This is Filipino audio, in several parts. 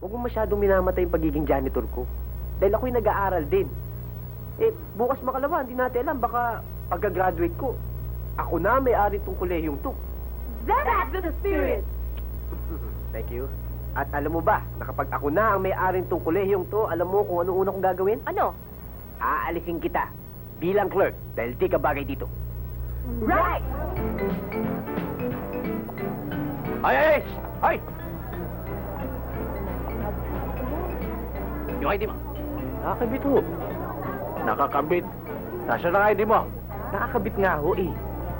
huwag mo masyadong minamatay yung pagiging janitor ko. Dahil ako'y nag-aaral din. Eh, bukas makalawa, hindi natin alam, baka pagka-graduate ko, ako na may-ari tong kolehiyong to. That's the spirit! Thank you. At alam mo ba, na kapag ako na ang may-ari tong kolehiyong to, alam mo kung ano una kong gagawin? Ano? Aalisin kita bilang clerk dahil di ka bagay dito. Right! Ay, ay, ay! Ay! Yung ID mo? Nakakabit ho. Nakakabit. Nasaan ang ID mo? Nakakabit nga ho eh.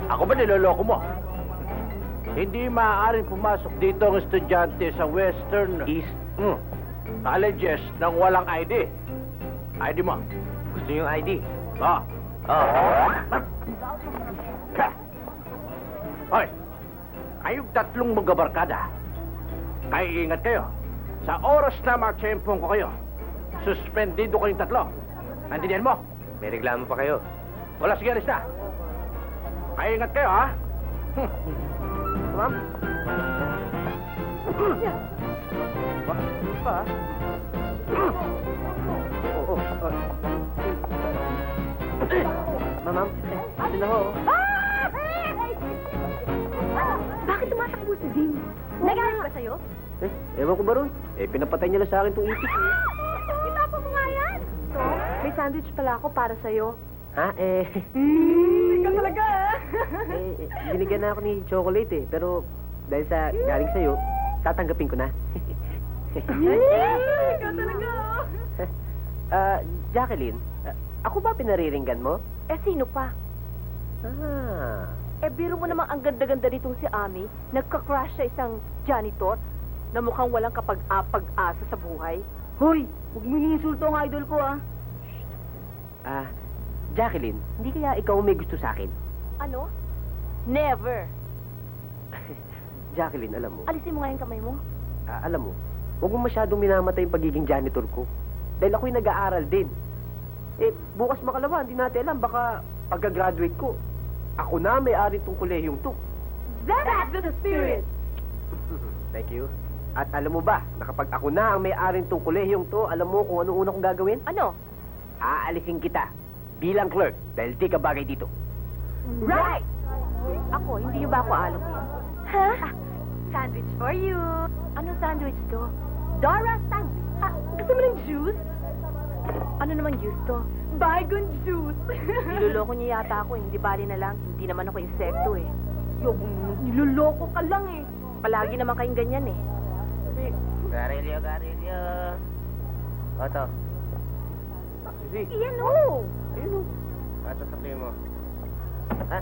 Ako ba niloloko mo? Hindi maaaring pumasok dito ang estudyante sa Western East mm, colleges nang walang ID. ID mo? Gusto yung ID? Oo. Oo. Hoy! Kayong tatlong magabarkada. Kaya ingat kayo. Sa oras na matsyempong ko kayo, suspendido kayong tatlo. Nandiyan mo? May reklamo pa kayo. Wala, sige, alis na. Kaya ingat kayo, ha? Hmm. Ma'am? Ba? Oo, oo. Ma'am, ma'am. Ito na ho. Bakit tumatakbo si Zing? Nagalit ba sa'yo? Eh, ewan ko ba ron? Eh, pinapatay niya lang sa akin itong ipis. May sandwich pala ako para sa'yo. Ha? Eh, Mmm, ikaw talaga eh, eh, binigyan na ako ni chocolate eh. Pero dahil sa galing sa'yo, tatanggapin ko na. ikaw talaga Ah, Jacqueline, ah, ako ba pinariringgan mo? Eh, sino pa? Ah, Eh, biro mo namang ang ganda-ganda nitong si Ami. Nagka-crush sa isang janitor na mukhang walang kapag-apag-asa sa buhay. Hoy, huwag mo iniinsulto ang idol ko, ah. Ah, Jacqueline, hindi kaya ikaw may gusto sa akin? Ano? Never. Jacqueline, alam mo, Alisin mo nga yung kamay mo. ah, alam mo, huwag mo masyadong minamatay yung pagiging janitor ko. Dahil ako'y nag-aaral din. Eh, bukas makalawa, hindi natin alam, baka pagka-graduate ko, ako na may-ari tong kolehiyong to. That's the spirit! Thank you. At alam mo ba, na kapag ako na ang may-ari tong kolehiyong to, alam mo kung ano una kong gagawin? Ano? Aalisin kita bilang clerk dahil di ka bagay dito. Right! Ako, hindi niyo ba ako alokin? Ha? Sandwich for you. Anong sandwich to? Dora sandwich. Ah, gusto mo ng juice? Ano namang juice to? Bygone juice. Niloloko niya yata ako eh. Hindi bali na lang. Hindi naman ako insekto eh. Yo, niloloko ka lang eh. Palagi naman kayong ganyan eh. Garilyo, garilyo. Oto. Sige. Iyan o. Ayun o. Asa sa mo? Ha?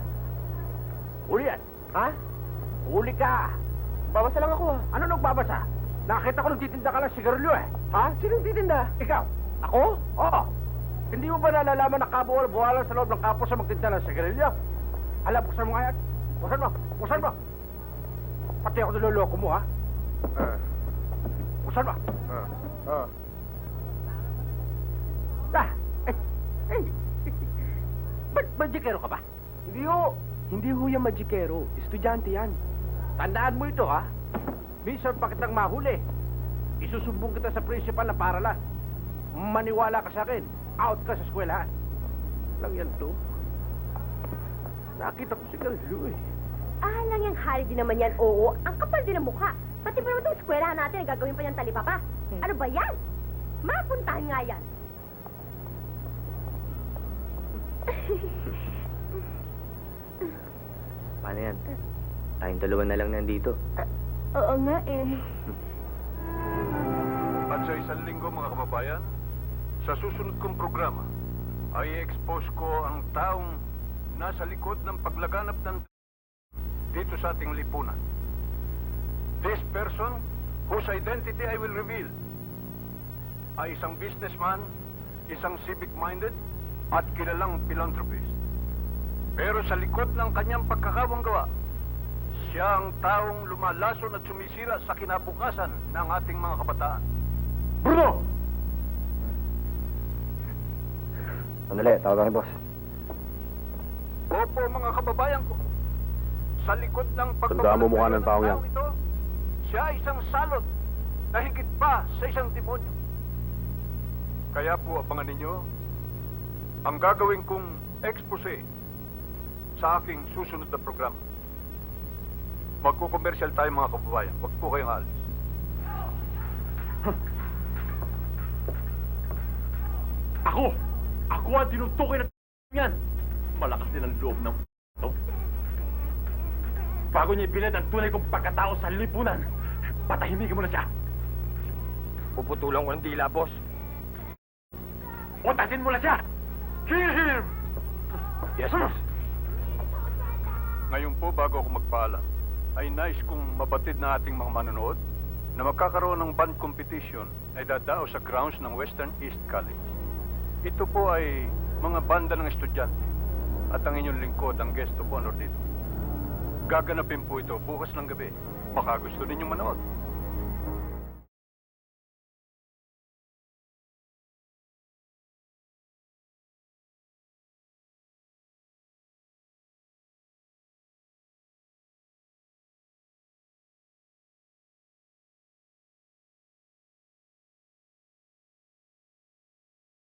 Uli yan. Ha? Uli ka. Babasa lang ako ha. Ano nagbabasa? Nakita ko nagtitinda ka ng sigarilyo eh. Ha? Sinong titinda? Ikaw. Ako? Oo. Hindi mo ba nalalaman na kabuwal-buwalan sa loob ng kampo sa magtinda ng sigarilyo? Alam, buksan mo nga yan. Buksan mo. Buksan mo. Pati ako niloloko mo, ha? Ah. Buksan mo. Ah. Ah. Ah! Eh! Eh! Ba't magikero ka ba? Hindi ho. Hindi ho yung magikero. Estudyante yan. Tandaan mo ito, ha? Minsan pa kitang mahuli. Isusumbong kita sa principal na paralan. Maniwala ka sa akin. Out ka sa eskwelahan. Lang yan to. Nakita ko si Garillo eh. Ah, lang yung hari din naman yan. Oo, ang kapal din ng mukha. Pati pa naman itong eskwelahan natin, gagawin pa niyang talipapa. Hmm. Ano ba yan? Mapuntahan nga yan. Paano yan? Tayong dalawa na lang nandito. Oo nga eh. At sa isang linggo mga kababayan, sa susunod kong programa, ay expose ko ang taong nasa likod ng paglaganap ng dito sa ating lipunan. This person, whose identity I will reveal, ay isang businessman, isang civic-minded, at kilalang philanthropist. Pero sa likod ng kanyang pagkakawang gawa, siya ang taong lumalason at sumisira sa kinabukasan ng ating mga kabataan. Bruno! Sandali, tawagan boss. Opo, mga kababayan ko. Sa likod ng Tandaan mo mukha ng taong yan. ito, siya ay isang salot na higit pa sa isang demonyo. Kaya po abangan ninyo ang gagawin kong expose sa aking susunod na programa. Magko-commercial tayo mga kababayan. Huwag po kayong alis. Ako! Ako ang tinutukoy na yan! Malakas din ang loob ng to. Bago niya ibilit ang tunay kong pagkatao sa lipunan, patahimikin mo na siya. Puputulan ko ng dila, boss. Utasin mo na siya! Kill him! Yes, boss. Ngayon po, bago ako magpaalam, ay nais kong mabatid na ating mga manonood na magkakaroon ng band competition ay dadao sa grounds ng Western East College. Ito po ay mga banda ng estudyante at ang inyong lingkod ang guest of honor dito. Gaganapin po ito bukas ng gabi. Baka gusto ninyong manood.